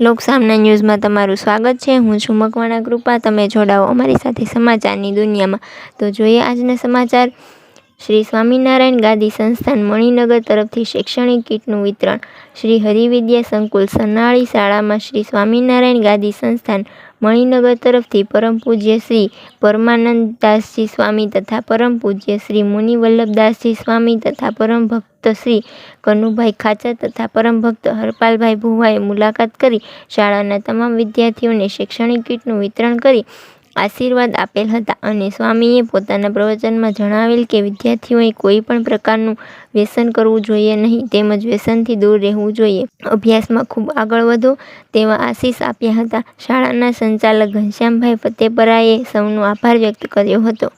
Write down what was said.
લોકસામના ન્યૂઝમાં તમારું સ્વાગત છે. હું છું મકવાણા કૃપા. તમે જોડાઓ અમારી સાથે સમાચારની દુનિયામાં. તો જોઈએ આજના સમાચાર. શ્રી સ્વામિનારાયણ ગાદી સંસ્થાન મણિનગર તરફથી શૈક્ષણિક કીટનું વિતરણ. શ્રી હરિવિદ્યા સંકુલ સનાળી શાળામાં શ્રી સ્વામિનારાયણ ગાદી સંસ્થાન મણિનગર તરફથી પરમ પૂજ્ય શ્રી પરમાનંદદાસજી સ્વામી તથા પરમ પૂજ્ય શ્રી મુનિવલ્લભદાસજી સ્વામી તથા પરમ ભક્ત શ્રી કનુભાઈ ખાચર તથા પરમ ભક્ત હરપાલભાઈ ભુવાએ મુલાકાત કરી શાળાના તમામ વિદ્યાર્થીઓને શૈક્ષણિક કીટનું વિતરણ કરી આશીર્વાદ આપેલ હતા અને સ્વામીએ પોતાના પ્રવચનમાં જણાવેલ કે વિદ્યાર્થીઓએ કોઈ પણ પ્રકારનું વ્યસન કરવું જોઈએ નહીં, તેમજ વ્યસનથી દૂર રહેવું જોઈએ. અભ્યાસમાં ખૂબ આગળ વધો, તેવા આશીષ આપ્યા હતા. શાળાના સંચાલક ઘનશ્યામભાઈ ફતેપરાએ સૌનો આભાર વ્યક્ત કર્યો હતો.